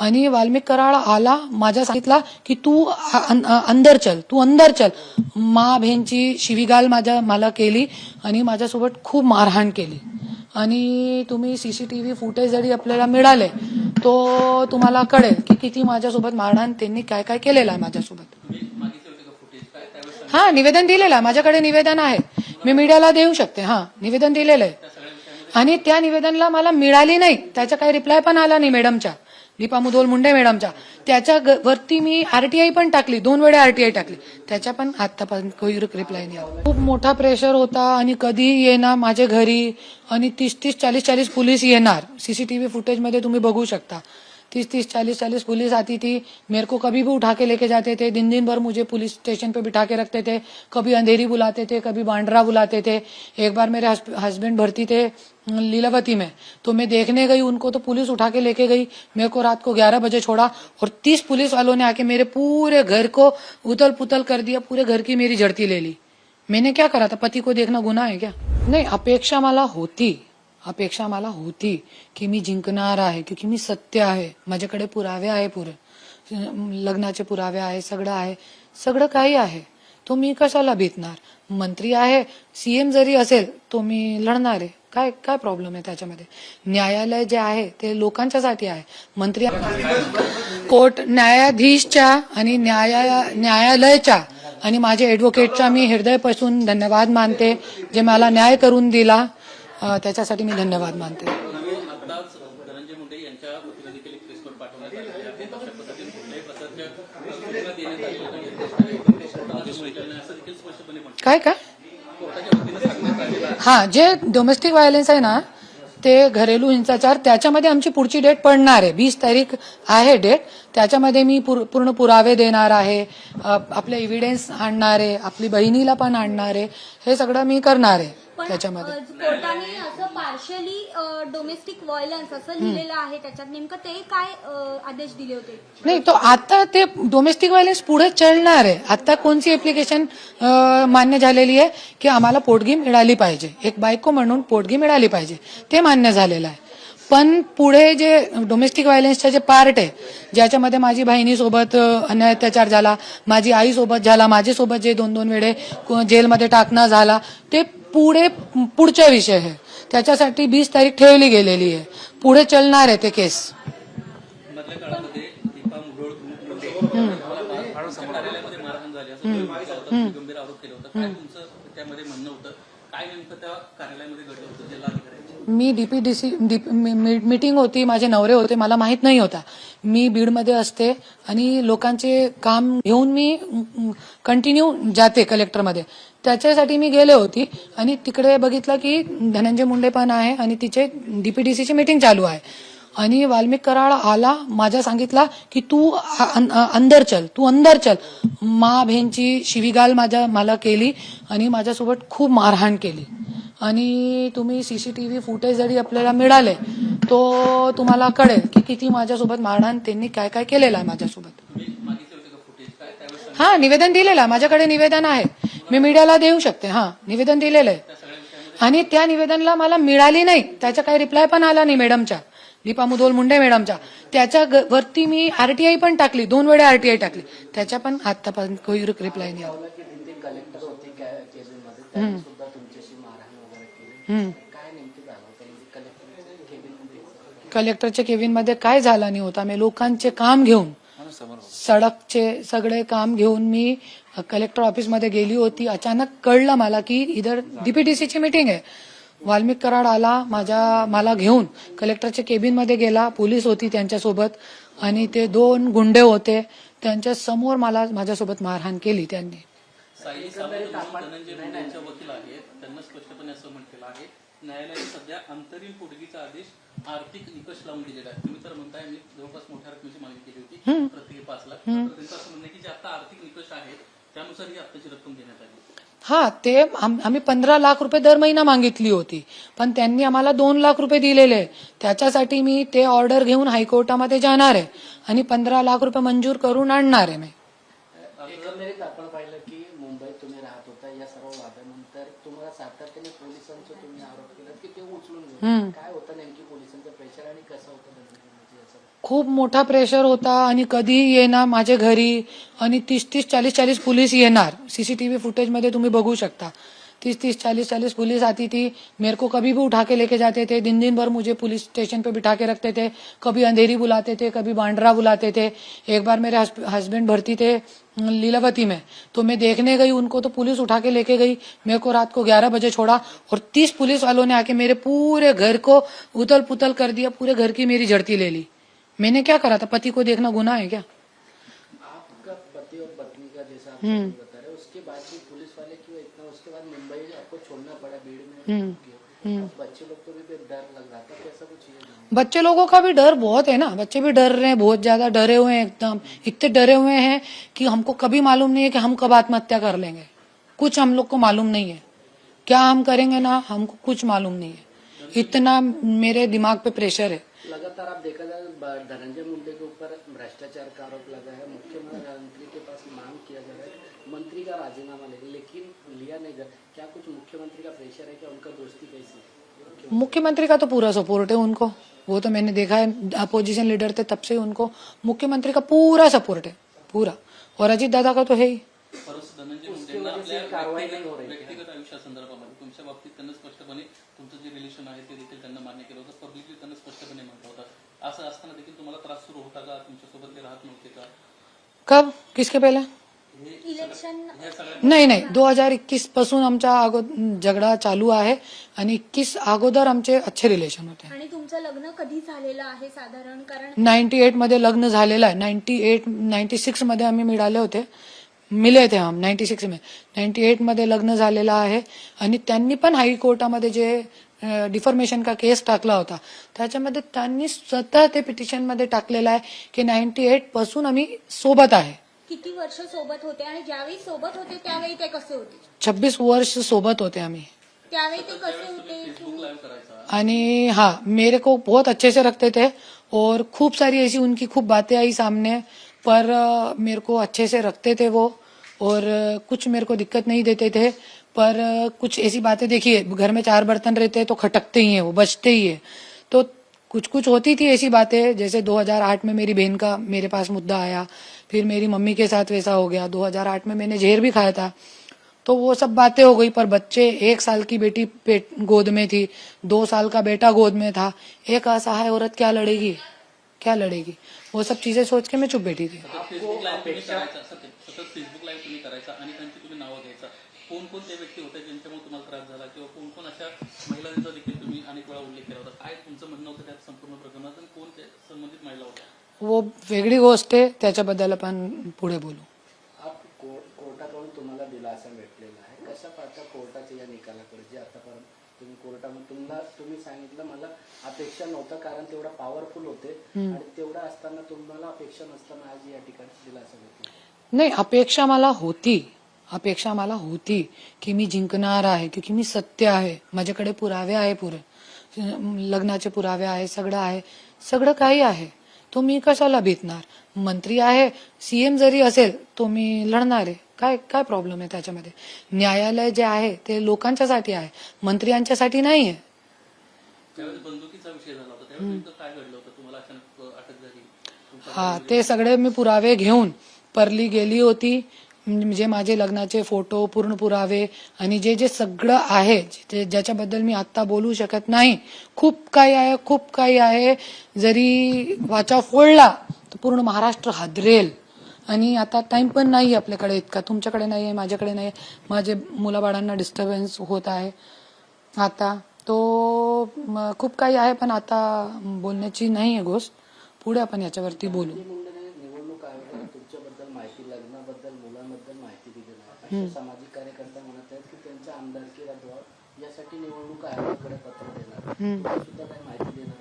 आणि वाल्मिक कराड आला माझ्या सांगितला की तू अंदर चल तू अंदर चल. मा बहिणची शिवीगाल माझ्या मला केली आणि माझ्यासोबत खूप मारहाण केली. आणि तुम्ही C C T V footage जरी आपल्याला मिळाले तो तुम्हाला कळेल की किती माझ्यासोबत मारहाण त्यांनी काय काय केलेलं आहे माझ्यासोबत. हा निवेदन दिलेलं आहे. माझ्याकडे निवेदन आहे. मी मीडियाला देऊ शकते. हा निवेदन दिलेलं आहे. आणि त्या निवेदनला मला मिळाली नाही. त्याचा काही रिप्लाय पण आला नाही मॅडमच्या दीपा मुंडे मॅडमच्या. त्याच्या वरती मी आरटीआय पण टाकली दोन वेळा आरटीआय टाकली. त्याच्या पण आतापर्यंत कोई रिप्लाय नाही आला. खूप मोठा प्रेशर होता आणि कधी येणार माझ्या घरी आणि तीस तीस चाळीस चाळीस पोलीस येणार. सीसीटीव्ही फुटेजमध्ये तुम्ही बघू शकता. तीस तीस, चालीस चालीस पुलिस आती थी। मेरे को कभी भी उठा के लेके जाते थे। दिन दिन भर मुझे पुलिस स्टेशन पे बिठा के रखते थे। कभी अंधेरी बुलाते थे, कभी बांड्रा बुलाते थे। एक बार मेरे हस्बैंड भर्ती थे लीलावती में। तो मैं देखने गई, उनको तो पुलिस उठा के लेके गई। मेरे को रात को ग्यारह बजे छोड़ा और तीस पुलिस वालों ने आके मेरे पूरे घर को उतल पुतल कर दिया, पूरे घर की मेरी जड़ती ले ली। मैंने क्या करा था? पति को देखना गुना है क्या? नहीं अपेक्षा माला होती। अपेक्षा मला होती की मी जिंकणार आहे क्योंकि मी सत्य आहे. माझ्याकडे पुरावे आहे पुरे. लग्नाचे पुरावे आहे सगळं आहे. सगळं काही आहे. तो मी कशाला भीतणार मंत्री आहे सीएम जरी असेल तो मी लढणार आहे. काय काय प्रॉब्लेम आहे त्याच्यामध्ये? न्यायालय जे आहे ते लोकांच्यासाठी आहे. मंत्री कोर्ट न्यायाधीशच्या आणि न्याया न्यायालयाच्या आणि माझ्या ॲडव्होकेटचा मी हृदयपासून धन्यवाद मानते जे मला न्याय करून दिला. त्याच्यासाठी मी धन्यवाद मानते. काय आहे. हा जे डोमेस्टिक व्हायलन्स आहे ना ते घरेलू हिंसाचार त्याच्यामध्ये आमची पुढची डेट पडणार आहे. वीस तारीख आहे डेट त्याच्यामध्ये मी पूर- पूर्ण पुरावे देणार आहे. आपले एव्हिडन्स आणणार आहे. आपली बहिणीला पण आणणार आहे. हे सगळं मी करणार आहे. त्याच्यामध्ये. कोर्टाने असं पार्शली डोमेस्टिक व्हायलन्स असं लिहिलेलं आहे त्याच्यात. नेमकं ते काय आदेश दिले होते? नाही तो आता ते डोमेस्टिक व्हायलन्स पुढे चलणार आहे. आता कोणती ऍप्लिकेशन मान्य झालेली आहे की आम्हाला पोटगी मिळाली पाहिजे. एक बायको म्हणून पोटगी मिळाली पाहिजे. ते मान्य झालेलं आहे. पण पुढे जे डोमेस्टिक व्हायलन्सचे जे पार्ट आहे ज्याच्यामध्ये माझी बहिणीसोबत अन्याय अत्याचार झाला माझी आईसोबत झाला माझ्यासोबत जे दोन दोन वेळे जेलमध्ये टाकणं झाला ते पुढे पुढचा विषय आहे. त्याच्यासाठी वीस तारीख ठेवली गेलेली आहे. पुढे चलणार आहे ते केस. मी डीपीडीसी मीटिंग होती माझे नवरे होते मला माहीत नाही होता. मी बीडमध्ये असते आणि लोकांचे काम घेऊन मी कंटिन्यू जाते कलेक्टरमध्ये त्याच्यासाठी मी गेले होती आणि तिकडे बघितलं की धनंजय मुंडे पण आहे आणि तिचे डीपीडीसीची मीटिंग चालू आहे. आणि वाल्मिक कराड आला माझ्या सांगितला की तू अंदर चल तू अंदर चल. मा बहिणची शिवीगाल माझ्या मला केली आणि माझ्यासोबत खूप मारहाण केली. आणि तुम्ही C C T V footage जरी आपल्याला मिळाले तो तुम्हाला कळेल की किती माझ्यासोबत मारहाण त्यांनी काय काय केलेलं आहे माझ्यासोबत तुम्ही मागितले होते का फुटेज काय त्यावेळेस हा निवेदन दिलेलं आहे. माझ्याकडे निवेदन आहे. मी मीडियाला देऊ शकते. हा निवेदन दिलेलं आहे. आणि त्या निवेदनला मला मिळाली नाही. त्याचा काही रिप्लाय पण आला नाही मॅडमच्या दीपा मुधोल मुंडे मॅडमच्या त्याच्या वरती मी आरटीआय पण टाकली. दोन वेळा आरटीआय टाकली. त्याच्या पण आतापर्यंत काही रिप्लाय नाही आला. की दिंडी कलेक्टर होते केबिनमध्ये? त्यांनी सुद्धा तुमच्याशी मारहाण वगैरे केली. हम्म. काय झालं कलेक्टरच्या काय झाला नाही होता? मी लोकांचे काम घेऊन सडकचे सगळे काम घेऊन मी कलेक्टर ऑफिसमध्ये गेली होती. अचानक कळलं मला की इधर डीपीटीसीची मीटिंग आहे. वाल्मिक कराड आला माझ्या मला घेऊन. कलेक्टरच्या केबिनमध्ये गेला पोलीस होती त्यांच्यासोबत आणि ते दोन गुंडे होते. त्यांच्यासमोर मला माझ्यासोबत मारहाण केली त्यांनी. न्यायालयाने सध्या अंतरिम पोटगीचा आदेश आर्थिक निकष लावून दिलेला आहे. तुम्ही तर म्हणताय मी जवळपास मोठ्या रकमेची मागणी केली होती प्रत्येकी पाच लाख. तर त्यांचं असं म्हणणं की जे आता आर्थिक निकष आहेत त्यानुसार ही आत्ताची रक्कम देण्यात आली. हा ते आम- आम्ही पंधरा लाख रुपये दर महिना मागितली होती. पण त्यांनी आम्हाला दोन लाख रुपये दिलेले. त्याच्यासाठी मी ते ऑर्डर घेऊन हायकोर्टामध्ये जाणार आहे. आणि पंधरा लाख रुपये मंजूर करून आणणार आहे मी. आपण पाहिलं की मुंबईत तुम्ही राहत होता या सर्व वादानंतर तुम्हाला सातत्याने पोलिसांचं तुम्ही आरोप केला की ते उचलून घेऊन काय होतं नेमकी पोलिसांचं प्रेशर आणि कसं होतं सर्व? खूप मोठा प्रेशर होता आणि कधी येणार माझ्या घरी आणि तीस तीस चालीस चालीस पोलीस येणार. सीसीटीवी फुटेजमध्ये तुम्ही बघू शकता. तीस तीस चालीस चालीस पुलिस आती थी। मेरे को कभी भी उठा के लेके जाते थे। दिन दिन भर मुझे पुलिस स्टेशन पे बिठा के रखते थे। कभी अंधेरी बुलाते थे कभी बांड्रा बुलाते थे। एक बार मेरे हस्बैंड भर्ती थे लीलावती में। तो मैं देखने गई उनको तो पुलिस उठा के लेके गई। मेरे को रात को ग्यारह बजे छोड़ा और तीस पुलिस वालों ने आके मेरे पूरे घर को उतल पुतल कर दिया पूरे घर की मेरी झड़ती ले ली। मैंने क्या करा था? पति को देखना गुना है क्या? आपका पति और पत्नी का जैसा उसके बाद भी पुलिस वाले क्यों इतना? उसके बाद मुंबई आपको छोड़ना पड़ा भीड़ में बच्चे लोग को भी डर लग रहा था कैसा कुछ बच्चे लोगों का भी डर बहुत है ना। बच्चे भी डर रहे हैं बहुत ज़्यादा डरे हुए हैं एकदम। इतने डरे हुए हैं कि हमको कभी मालूम नहीं है कि हम कब आत्महत्या कर लेंगे। कुछ हम लोग को मालूम नहीं है। क्या हम करेंगे ना हमको कुछ मालूम नहीं है। इतना मेरे दिमाग पे प्रेशर है। लगातार आप देखा जाए धनंजय मुंडे के ऊपर भ्रष्टाचार का आरोप लगा है है मंत्री का राजीनामा ले लेकिन लिया नहीं जा क्या कुछ मुख्यमंत्री का प्रेशर है क्या उनका दोस्ती कैसी मुख्यमंत्री का तो पूरा सपोर्ट है उनको। वो तो मैंने देखा है अपोजिशन लीडर थे तब से उनको मुख्यमंत्री का पूरा सपोर्ट है पूरा। और अजित दादा का तो है ही। परंतु धनंजय मुंडेंना आपल्या व्यक्तिगत व्यक्तिगत आयुष्यासंदर्भामध्ये तुमच्या बाबतीत त्यांना स्पष्टपणे तुमचं जे रिलेशन आहे ते देखील त्यांना मान्य केलं होतं. पब्लिकली त्यांना स्पष्टपणे म्हटलं होतं. असं असताना देखील तुम्हाला त्रास सुरू होता का? तुमच्यासोबत ते राहत नव्हते का? कब? किसके पहले? इलेक्शन नाही नाही. दोन हजार एकवीसपासून आमचा अगो झगडा चालू आहे आणि एकवीस अगोदर आमचे अच्छे रिलेशन होते. आणि तुमचं लग्न कधी झालेलं आहे साधारण? कारण नाईन्टी एटमध्ये लग्न झालेलं आहे. नाईन्टी एट नाईन्टी सिक्समध्ये आम्ही मिळाले होते. मिले थे हम नाईन्टी सिक्स में नाईन्टी एटमध्ये लग्न झालेलं आहे आणि त्यांनी पण हायकोर्टामध्ये जे डिफॉर्मेशन का केस टाकला होता त्याच्यामध्ये त्यांनी स्वतः ते पिटिशनमध्ये टाकलेलं आहे की नाईन्टी एटपासून आम्ही सोबत आहे. किती वर्ष सोबत होते आणि ज्यावेळी सोबत होते त्यावेळी ते कसे होते? छब्बीस वर्ष सोबत होते आम्ही. त्यावेळी ते कसे होते? आणि हाँ मेरे को बहुत अच्छे से रखते थे और खूब सारी ऐसी उनकी खूब बातें आई सामने पर अ, मेरे को अच्छे से रखते थे वो और अ, कुछ मेरे को दिक्कत नहीं देते थे पर अ, कुछ ऐसी बातें देखिए घर में चार बर्तन रहते हैं तो खटकते ही है वो बचते ही है। तो कुछ कुछ होती थी ऐसी बातें जैसे 2008 में मेरी बहन का मेरे पास मुद्दा आया फिर मेरी मम्मी के साथ वैसा हो गया। 2008 में मैंने जहर भी खाया था। तो वो सब बातें हो गई, पर बच्चे एक साल की बेटी पेट गोद में थी, दो साल का बेटा गोद में था। एक असहाय औरत क्या लड़ेगी? क्या लड़ेगी? वो सब चीज़ें सोच के मैं चुप बैठी थी। कोण संबंधित महिला वो वेगळी गोष्ट आहे त्याच्याबद्दल आपण पुढे बोलू. कोर्टाकडून तुम्हाला दिलासा भेटलेला आहे. कशा पाहता कोर्टाच्या या निकालाकडे? जे आतापर्यंत तुम्ही कोर्टामध्ये तुम्हाला तुम्ही सांगितलं मला अपेक्षा नव्हतं कारण तेवढा पॉवरफुल होते. आणि तेवढा असताना तुम्हाला अपेक्षा नसताना आज या ठिकाणी दिलासा भेटला. नाही अपेक्षा मला होती. अपेक्षा मला होती की मी जिंकणार आहे क्योंकि मी सत्य आहे. माझ्याकडे पुरावे आहे पुरे. लग्नाचे पुरावे आहे सगळं आहे. सगळं काही आहे. तो मी कशाला भीतणार? मंत्री आहे सीएम जरी असेल तो मी लढणार आहे. काय काय प्रॉब्लेम आहे त्याच्यामध्ये? न्यायालय जे आहे ते लोकांच्यासाठी आहे मंत्र्यांच्यासाठी नाही आहे हा ते सगळे मी पुरावे घेऊन परली गेली होती. म्हणजे माझे लग्नाचे फोटो पूर्ण पुरावे आणि जे जे सगळं आहे ज्याच्याबद्दल मी आत्ता बोलू शकत नाही खूप काही आहे खूप काही आहे. जरी वाचा फोडला तर पूर्ण महाराष्ट्र हादरेल. आणि आता टाइम पण नाही आपल्याकडे इतका तुमच्याकडे नाही आहे माझ्याकडे नाही आहे. माझे मुलाबाळांना डिस्टर्बन्स होत आहे. आता तो खूप काही आहे पण आता बोलण्याची नाही आहे गोष्ट. पुढे आपण याच्यावरती बोलू धनंजय मुंडेने निवडणूक आयोगाला तुमच्याबद्दल माहिती लग्नाबद्दल मुलांबद्दल माहिती सामाजिक कार्यकर्ता म्हणत आहेत की त्यांच्या आमदारकी रद्द यासाठी निवडणूक आयोगाकडे पत्र देणार. सुद्धा काही माहिती देणार?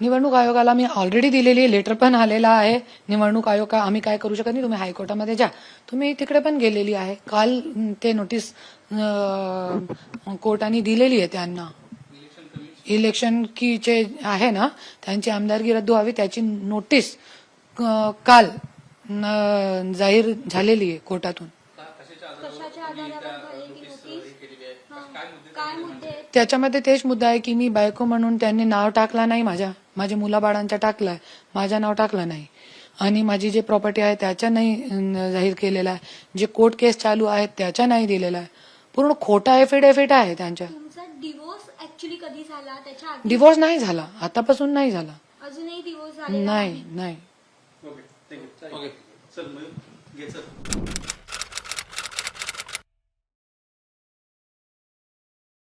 निवडणूक आयोगाला मी ऑलरेडी दिलेली आहे. लेटर पण आलेला आहे. निवडणूक आयोग का आम्ही काय करू शकत नाही? तुम्ही हायकोर्टामध्ये जा. तुम्ही तिकडे पण गेलेली आहे. काल ते नोटीस कोर्टाने दिलेली आहे त्यांना. इलेक्शन की जे आहे ना? त्यांची आमदारकी रद्द व्हावी त्याची नोटीस काल जाहीर झालेली आहे कोर्टातून. त्याच्यामध्ये तेच मुद्दा आहे की मी बायको म्हणून त्यांनी नाव टाकला नाही माझ्या. माझ्या मुलाबाळांच्या टाकलाय माझ्या नाव टाकलं नाही. आणि माझी जी प्रॉपर्टी आहे त्याच्या नाही जाहीर केलेला आहे. जे कोर्ट केस चालू आहेत त्याच्या नाही दिलेला आहे. पूर्ण खोटा एफिडेव्हिट आहे त्यांच्या. तुमचा डिवोर्स ऍक्च्युली कधी झाला? त्याच्या आधी? डिवोर्स नाही झाला. आतापासून नाही झाला. अजूनही डिवोर्स नाही नाही.